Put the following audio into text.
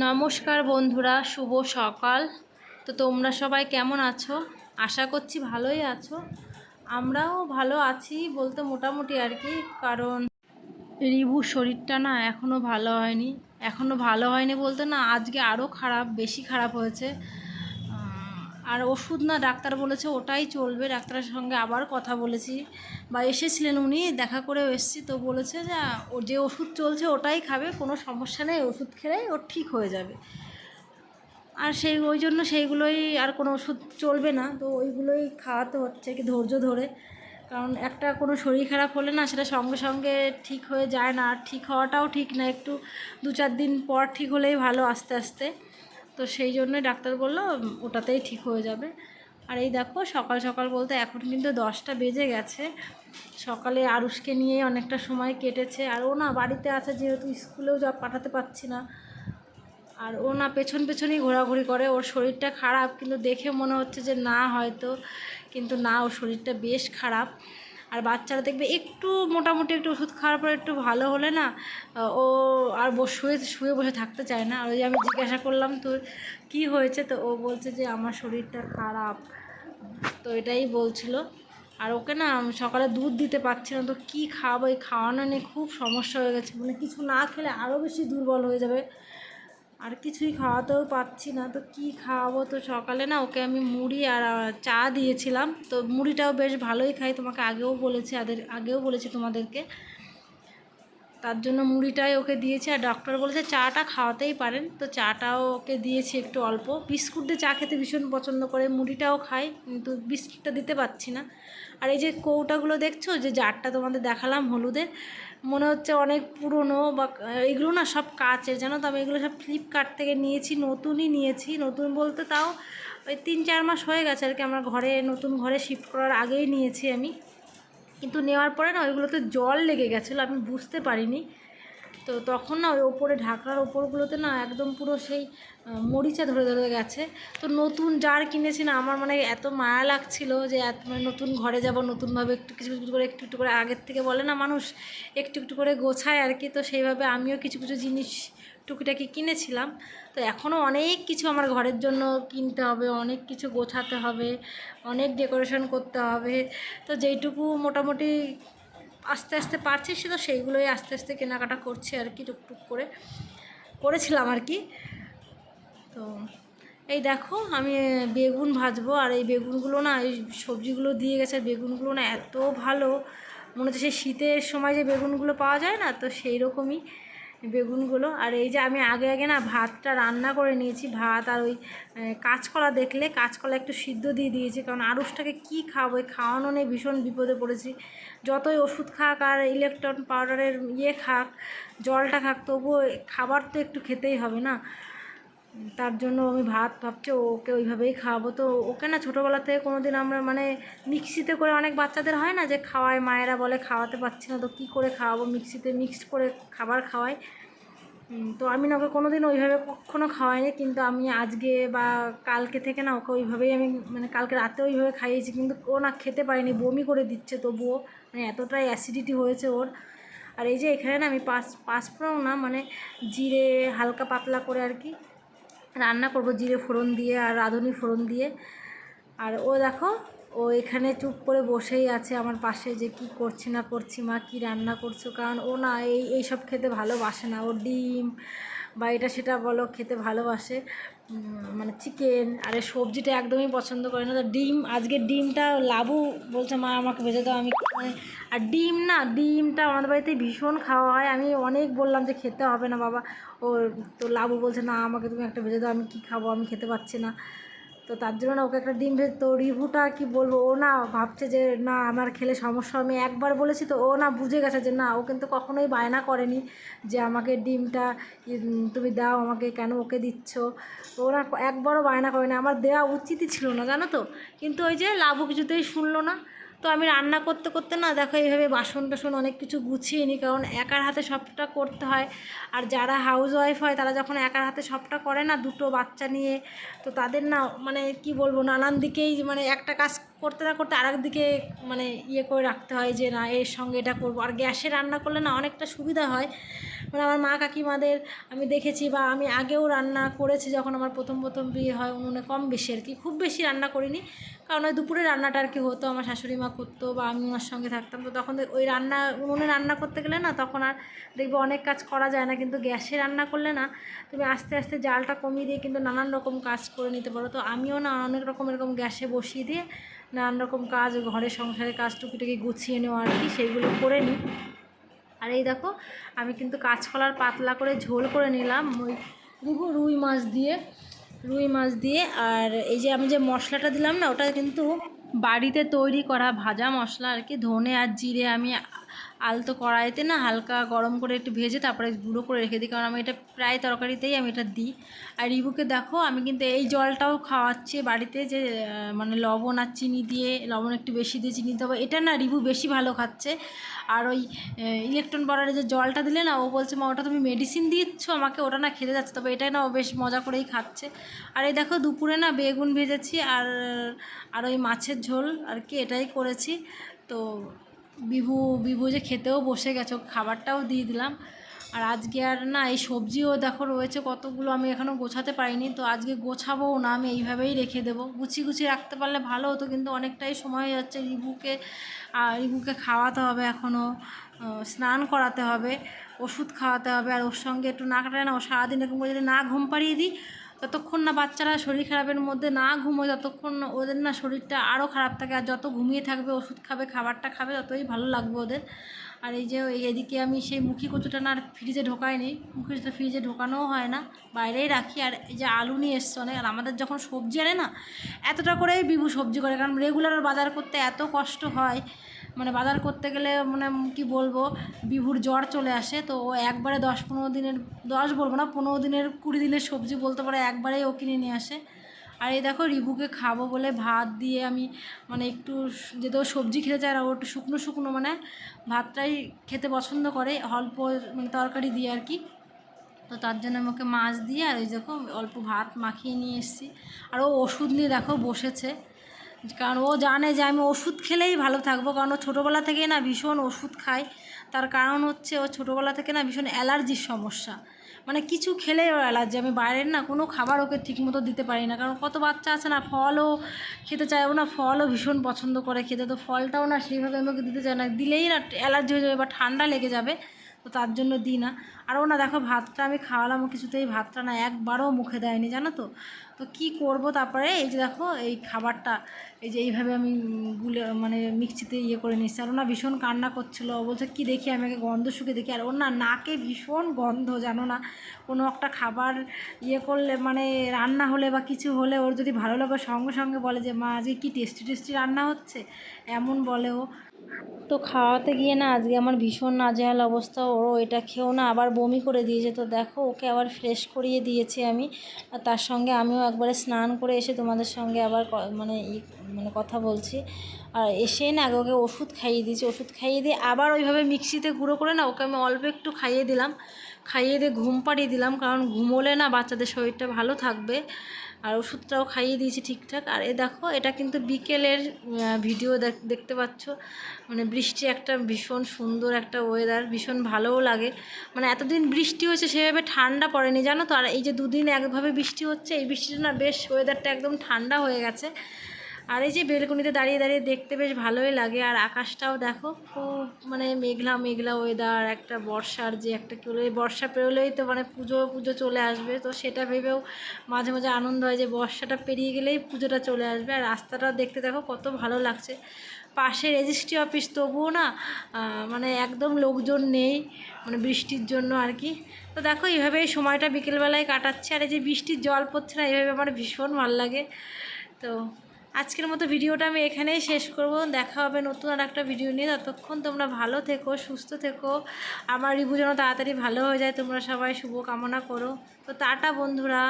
নমস্কার বন্ধুরা, শুভ সকাল। তো তোমরা সবাই কেমন আছো? আশা করছি ভালোই আছো। আমরাও ভালো আছি বলতে মোটামুটি আর কি, কারণ রিবুর শরীরটা না এখনও ভালো হয়নি। এখনও ভালো হয়নি বলতে না, আজকে আরও খারাপ, বেশি খারাপ হয়েছে। আর ওষুধ না ডাক্তার বলেছে ওটাই চলবে, ডাক্তারের সঙ্গে আবার কথা বলেছি। বা এসেছিলেন উনি, দেখা করেও এসেছি, তো বলেছে যে, ও যে ওষুধ চলছে ওটাই খাবে, কোনো সমস্যা নেই, ওষুধ খেলেই ওর ঠিক হয়ে যাবে। আর সেই, ওই জন্য সেইগুলোই আর কোনো ওষুধ চলবে না, তো ওইগুলোই খাওয়াতে হচ্ছে কি ধৈর্য ধরে। কারণ একটা কোনো শরীর খারাপ হলে না, সেটা সঙ্গে সঙ্গে ঠিক হয়ে যায় না, আর ঠিক হওয়াটাও ঠিক না, একটু দু চার দিন পর ঠিক হলেই ভালো আস্তে আস্তে। তো সেই জন্যই ডাক্তার বলল ওটাতেই ঠিক হয়ে যাবে। আর এই দেখো, সকাল সকাল বলতে এখন কিন্তু দশটা বেজে গেছে। সকালে আরুষকে নিয়ে অনেকটা সময় কেটেছে। আর ও না বাড়িতে আছে যেহেতু স্কুলেও যা পাঠাতে পারছি না। আর ও না পেছন পেছনই ঘোরাঘুরি করে। ওর শরীরটা খারাপ, কিন্তু দেখে মনে হচ্ছে যে না হয়তো, কিন্তু না, ওর শরীরটা বেশ খারাপ। আর বাচ্চারা দেখবে একটু মোটামুটি একটু ওষুধ খাওয়ার পর একটু ভালো হলে না ও আর শুয়ে শুয়ে বসে থাকতে চায় না। আর ওই আমি জিজ্ঞাসা করলাম, তোর কী হয়েছে? তো ও বলছে যে আমার শরীরটা খারাপ। তো এটাই বলছিল। আর ওকে না সকালে দুধ দিতে পারছি না তো কী খাওয়াবো এই খাওয়ানো নিয়ে খুব সমস্যা হয়ে গেছে। মানে কিছু না খেলে আরও বেশি দুর্বল হয়ে যাবে। আর কিছুই খাওয়াতেও পাচ্ছি না, তো কি খাওয়াবো? তো সকালে না ওকে আমি মুড়ি আর চা দিয়েছিলাম, তো মুড়িটাও বেশ ভালোই খাই, তোমাকে আগেও বলেছি আগেও বলেছি তোমাদেরকে। তার জন্য মুড়িটাই ওকে দিয়েছি আর ডক্টর বলেছে চাটা খাওয়াতেই পারেন। তো চাটাও ওকে দিয়েছি একটু অল্প। বিস্কুট দিয়ে চা খেতে ভীষণ পছন্দ করে, মুড়িটাও খায় কিন্তু বিস্কুটটা দিতে পারছি না। আর এই যে কৌটাগুলো দেখছ, যে জারটা তোমাদের দেখালাম হলুদের, মনে হচ্ছে অনেক পুরনো বা এগুলো না সব কাচের, জানো তো? আমি এগুলো সব ফ্লিপকার্ট থেকে নিয়েছি, নতুনই নিয়েছি। নতুন বলতে তাও ওই তিন চার মাস হয়ে গেছে আর কি, আমার ঘরে, নতুন ঘরে শিফট করার আগেই নিয়েছি আমি। কিন্তু নেওয়ার পরে না ওইগুলোতে জল লেগে গেছিল আমি বুঝতে পারিনি। তো তখন না ওই ওপরে ঢাকনার ওপরগুলোতে না একদম পুরো সেই মরিচা ধরে ধরে গেছে। তো নতুন জার কিনেছি না, আমার মানে এত মায়া লাগছিল যে এত মানে নতুন ঘরে যাব, নতুনভাবে একটু কিছু কিছু করে, একটু একটু করে আগের থেকে বলে না মানুষ একটু একটু করে গোছায় আর কি। তো সেইভাবে আমিও কিছু কিছু জিনিস টুকিটাকি কিনেছিলাম। তো এখনও অনেক কিছু আমার ঘরের জন্য কিনতে হবে, অনেক কিছু গোছাতে হবে, অনেক ডেকোরেশন করতে হবে। তো যেইটুকু মোটামুটি আস্তে আস্তে পারছি, সে তো সেইগুলোই আস্তে আস্তে কেনাকাটা করছে আর কি, টুকটুক করে করেছিলাম আর কি। তো এই দেখো, আমি বেগুন ভাজবো আর এই বেগুনগুলো না, এই সবজিগুলো দিয়ে গেছে, আর বেগুনগুলো না এত ভালো। মনে হচ্ছে সেই শীতের সময় যে বেগুনগুলো পাওয়া যায় না, তো সেই রকমই বেগুনগুলো। আর এই যে আমি আগে আগে না ভাতটা রান্না করে নিয়েছি। ভাত আর ওই কাঁচকলা দেখলে, কাঁচকলা একটু সিদ্ধ দিয়ে দিয়েছি। কারণ আড়ুসটাকে কি খাওয়াবো ওই খাওয়ানো নিয়ে ভীষণ বিপদে পড়েছি। যতই ওষুধ খাক আর ইলেকট্রন পাউডারের ইয়ে খাক, জলটা খাক, তবুও খাবার তো একটু খেতেই হবে না। তার জন্য আমি ভাত ভাবছি, ওকে ওইভাবেই খাওয়াবো। তো ওকে না ছোটোবেলা থেকে কোনো দিন আমরা মানে মিক্সিতে করে অনেক বাচ্চাদের হয় না যে খাওয়ায়, মায়েরা বলে খাওয়াতে পারছি না, তো কী করে খাওয়াবো? মিক্সিতে মিক্সড করে খাবার খাওয়াই তো আমি না ওকে কোনো দিন ওইভাবে কখনো খাওয়াইনি, কিন্তু আমি আজকে বা কালকে থেকে না ওকে ওইভাবেই আমি মানে কালকে রাতে ওইভাবে খাইয়েছি, কিন্তু ও না খেতে পারেনি, বমি করে দিচ্ছে তবুও। মানে এতটাই অ্যাসিডিটি হয়েছে ওর। আর এই যে এখানে না আমি পাঁচ, পাঁচফোড়ন না মানে জিরে হালকা পাতলা করে আর কি রান্না করব জিরে ফোড়ন দিয়ে আর রাঁধুনি ফোড়ন দিয়ে। আর ও দেখো, ও এখানে চুপ করে বসেই আছে আমার পাশে যে কি করছি না করছি, মা কি রান্না করছ? কারণ ও না, এই, এইসব খেতে ভালোবাসে না। ও ডিম বা এটা সেটা বলো, খেতে ভালোবাসে। মানে চিকেন আর এই সবজিটা একদমই পছন্দ করে না। তো ডিম, আজকে ডিমটা লাবু বলছে, মা, আমাকে ভেজে দাও, আমি আর ডিম না, ডিমটা আমাদের বাড়িতে ভীষণ খাওয়া হয়। আমি অনেক বললাম যে, খেতে হবে না বাবা। ও, তো লাবু বলছে, না, আমাকে তুমি একটা ভেজে দাও, আমি কি খাব? আমি খেতে পারছি না। তো তার জন্য না ওকে একটা ডিম ভেজ তো রিভুটা কি বলব, ও না ভাবছে যে, না, আমার খেলে সমস্যা। আমি একবার বলেছি তো ও না বুঝে গেছে যে, না, ও কিন্তু কখনোই বায়না করেনি যে আমাকে ডিমটা তুমি দাও আমাকে, কেন ওকে দিচ্ছ? ও না একবারও বায়না করেনি। আমার দেওয়া উচিতই ছিল না, জানো তো? কিন্তু ওই যে লাভু কিছুতেই শুনলো না। তো আমি রান্না করতে করতে না দেখো এইভাবে বাসন টাসন অনেক কিছু গুছিয়ে নিই, কারণ একার হাতে সবটা করতে হয়। আর যারা হাউস ওয়াইফ হয়, তারা যখন একার হাতে সবটা করে না, দুটো বাচ্চা নিয়ে, তো তাদের না মানে কি বলব, নানান দিকেই মানে একটা কাজ করতে না করতে আরেক দিকে মানে ইয়ে করে রাখতে হয় যে, না, এর সঙ্গে এটা করব। আর গ্যাসে রান্না করলে না অনেকটা সুবিধা হয়। মানে আমার মা কাকিমাদের আমি দেখেছি বা আমি আগেও রান্না করেছি যখন আমার প্রথম প্রথম বিয়ে হয় উনুনে কম বেশি আর কি। খুব বেশি রান্না করিনি। কারণ ওই দুপুরে রান্নাটা আর কি হতো, আমার শাশুড়ি মা করতো বা আমি ওনার সঙ্গে থাকতাম। তো তখন ওই রান্না, উনুনে রান্না করতে গেলে না তখন আর দেখবে অনেক কাজ করা যায় না। কিন্তু গ্যাসে রান্না করলে না তুমি আস্তে আস্তে জালটা কমিয়ে দিয়ে কিন্তু নানান রকম কাজ করে নিতে পারো। তো আমিও না অনেক রকম এরকম গ্যাসে বসিয়ে দিয়ে নানান রকম কাজ, ঘরের সংসারের কাজ টুকিটুকি গুছিয়ে নেওয়া আর কি, সেইগুলো করে নিই। আর এই দেখো, আমি কিন্তু কাঁচকলার পাতলা করে ঝোল করে নিলাম ওই রুই মাছ দিয়ে। রুই মাছ দিয়ে আর এই যে আমি যে মশলাটা দিলাম না, ওটা কিন্তু বাড়িতে তৈরি করা ভাজা মশলা আর কি, ধনে আর জিরে আমি আলতো কড়াইতে না হালকা গরম করে একটু ভেজে তারপরে গুঁড়ো করে রেখে দিই। কারণ আমি এটা প্রায় তরকারিতেই আমি এটা দিই। আর রিবুকে দেখো, আমি কিন্তু এই জলটাও খাওয়াচ্ছি বাড়িতে যে মানে লবণ আর চিনি দিয়ে, লবণ একটু বেশি দিয়ে চিনি দেবো এটা না রিবু বেশি ভালো খাচ্ছে। আর ওই ইলেকট্রন পাউডারে যে জলটা দিলে না, ও বলছে, মা, ওটা তুমি মেডিসিন দিচ্ছ, আমাকে ওটা না খেতে যাচ্ছে। তবে এটাই না ও বেশ মজা করেই খাচ্ছে। আর এই দেখো, দুপুরে না বেগুন ভেজেছি আর আর ওই মাছের ঝোল আর কি, এটাই করেছি। তো বিভু বিভু যে খেতেও বসে গেছে খাবারটাও দিয়ে দিলাম। আর আজকে আর না, এই সবজিও দেখো রয়েছে, কতগুলো আমি এখনও গোছাতে পারিনি, তো আজকে গোছাবো না, আমি এইভাবেই রেখে দেবো। গুছিয়ে গুছিয়ে রাখতে পারলে ভালো হতো, কিন্তু অনেকটাই সময় যাচ্ছে রিবুকে রিবুকে খাওয়াতে হবে এখনও স্নান করাতে হবে, ওষুধ খাওয়াতে হবে, আর ওর সঙ্গে একটু না কাটায় না, ও সারাদিন এরকম করে যদি না ঘুম পাড়িয়ে দিই ততক্ষণ না বাচ্চারা শরীর খারাপের মধ্যে না ঘুমোয়, ততক্ষণ ওদের না শরীরটা আরও খারাপ থাকে। আর যত ঘুমিয়ে থাকবে, ওষুধ খাবে, খাবারটা খাবে, ততই ভালো লাগবে ওদের। আর এই যে এদিকে আমি সেই মুখি কচুটা না আর ফ্রিজে ঢোকাই ঢোকাইনি। মুখি কচুটা ফ্রিজে ঢোকানোও হয় না, বাইরেই রাখি। আর এই যে আলু নিয়ে এসছে অনেক, আর আমাদের যখন সবজি আনে না, এতটা করেই বিভু সবজি করে, কারণ রেগুলার বাজার করতে এত কষ্ট হয়। মানে বাজার করতে গেলে মানে কি বলব, বিভুর জ্বর চলে আসে, তো ও একবারে দশ পনেরো দিনের, দশ বলব না, পনেরো দিনের, কুড়ি দিনের সবজি বলতে পারে একবারেই ও কিনে নিয়ে আসে। আর এই দেখো রিবুকে খাব বলে ভাত দিয়ে আমি মানে একটু যেহেতু সবজি খেতে চায় না, ও একটু শুকনো শুকনো মানে ভাতটাই খেতে পছন্দ করে, অল্প মানে তরকারি দিয়ে আর কি। তো তার জন্য আমি ওকে মাছ দিয়ে আর ওই দেখো অল্প ভাত মাখিয়ে নিয়ে এসেছি। আর ও ওষুধ নিয়ে দেখো বসেছে। কারণ ও জানে যে আমি ওষুধ খেলেই ভালো থাকব, কারণ ও ছোটোবেলা থেকেই না ভীষণ ওষুধ খায়। তার কারণ হচ্ছে ও ছোটোবেলা থেকে না ভীষণ অ্যালার্জির সমস্যা। মানে কিছু খেলে ওর অ্যালার্জি। আমি বাইরের না কোনো খাবার ওকে ঠিকমতো দিতে পারি না। কারণ কত বাচ্চা আছে না, ফলও খেতে চায় ও না, ফলও ভীষণ পছন্দ করে খেতে। তো ফলটাও না সেইভাবে আমি ওকে দিতে চাই না। দিলেই না অ্যালার্জি হয়ে যাবে বা ঠান্ডা লেগে যাবে। তো তার জন্য দিই না। আর ও না দেখো ভাতটা আমি খাওয়ালাম কিছুতেই ভাতটা না একবারও মুখে দেয়নি, জানো তো? তো কি করব তারপরে? এই যে দেখো, এই খাবারটা, এই যে এইভাবে আমি গুলে মানে মিক্সিতে ইয়ে করে নিচ্ছি আর ও না ভীষণ কান্না করছিল। বলছে, কী দেখি? আমি আগে গন্ধ শুকে দেখি। আর ওর না নাকে ভীষণ গন্ধ, জানো না? কোনো একটা খাবার ইয়ে করলে মানে রান্না হলে বা কিছু হলে ওর যদি ভালো লাগে সঙ্গে সঙ্গে বলে যে, মা, আজকে কী টেস্টি টেস্টি রান্না হচ্ছে? এমন বলে ও। তো খাওয়াতে গিয়ে না আজকে আমার ভীষণ নাজেহাল অবস্থা। ওরও এটা খেয়েও না আবার বমি করে দিয়েছে। তো দেখো, ওকে আবার ফ্রেশ করিয়ে দিয়েছি আমি। আর তার সঙ্গে আমিও একবারে স্নান করে এসে তোমাদের সঙ্গে আবার মানে মানে কথা বলছি। আর এসে না আগে ওকে ওষুধ খাইয়ে দিয়েছি। ওষুধ খাইয়ে দিয়ে আবার ওইভাবে মিক্সিতে গুঁড়ো করে না ওকে আমি অল্প একটু খাইয়ে দিলাম। খাইয়ে দিয়ে ঘুম পাড়িয়ে দিলাম। কারণ ঘুমোলে না বাচ্চাদের শরীরটা ভালো থাকবে। আর ওষুধটাও খাইয়ে দিয়েছি ঠিকঠাক। আর এ দেখো, এটা কিন্তু বিকেলের ভিডিও দেখ- দেখতে পাচ্ছ। মানে বৃষ্টি একটা ভীষণ সুন্দর একটা ওয়েদার ভীষণ ভালোও লাগে। মানে এতদিন বৃষ্টি হয়েছে, সেভাবে ঠান্ডা পড়েনি, জানো তো? আর এই যে দুদিন একভাবে বৃষ্টি হচ্ছে, এই বৃষ্টিটা না বেশ ওয়েদারটা একদম ঠান্ডা হয়ে গেছে। আর এই যে বেলকনিতে দাঁড়িয়ে দাঁড়িয়ে দেখতে বেশ ভালোই লাগে। আর আকাশটাও দেখো, খুব মানে মেঘলা মেঘলা ওয়েদার একটা বর্ষার যে একটা কি এই বর্ষা পেরোলেই তো মানে পুজো পুজো চলে আসবে। তো সেটা ভেবেও মাঝে মাঝে আনন্দ হয় যে বর্ষাটা পেরিয়ে গেলেই পুজোটা চলে আসবে। আর রাস্তাটা দেখতে দেখো কত ভালো লাগছে। পাশে রেজিস্ট্রি অফিস তবুও না মানে একদম লোকজন নেই মানে বৃষ্টির জন্য আর কি। তো দেখো এইভাবেই সময়টা বিকেলবেলায় কাটাচ্ছে। আর এই যে বৃষ্টির জল পড়ছে না, এইভাবে আমার ভীষণ ভালো লাগে। তো আজকের মতো ভিডিওটা আমি এখানেই শেষ করব। দেখা হবে নতুন আর একটা ভিডিও নিয়ে। ততক্ষণ তোমরা ভালো থেকো, সুস্থ থেকো। আমার রিভু যেন তাড়াতাড়ি ভালো হয়ে যায়, তোমরা সবাই শুভকামনা করো। তো টাটা বন্ধুরা।